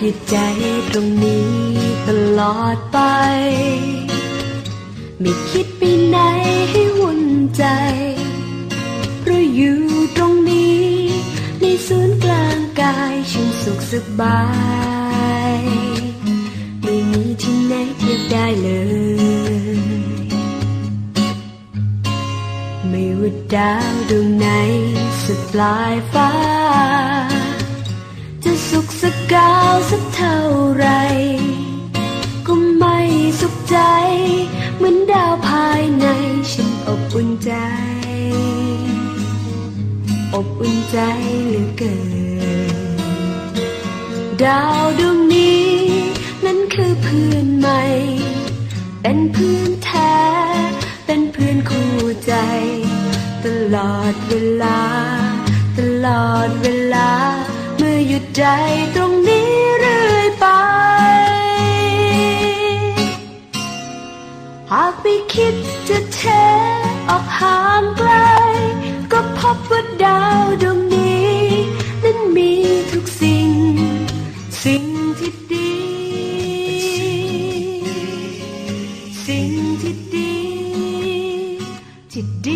คือใจตรงนี้ตลอดไป ไม่คิดไปไหนให้วุ่นใจ เพราะอยู่ตรงนี้ ในศูนย์กลางกายฉันสุขสบาย ไม่มีที่ไหนเทียบได้เลย ไม่ว่าดาวดวงไหนสุดปลายฟ้า สุขสักกาวสักเท่าไร ก็ไม่สุขใจ เหมือนดาวภายในฉันอบอุ่นใจ อบอุ่นใจเหลือเกิน ดาวดวงนี้ นั้นคือเพื่อนใหม่ เป็นเพื่อนแท้ เป็นเพื่อนคู่ใจ ตลอดเวลา ตลอดเวลา หยุดใจตรงนี้เรื่อยไป หากไม่คิดจะเทออกห่างไกล ก็พบว่าดาวดวงนี้ นั้นมีทุกสิ่ง สิ่งที่ดี สิ่งที่ดีที่ดี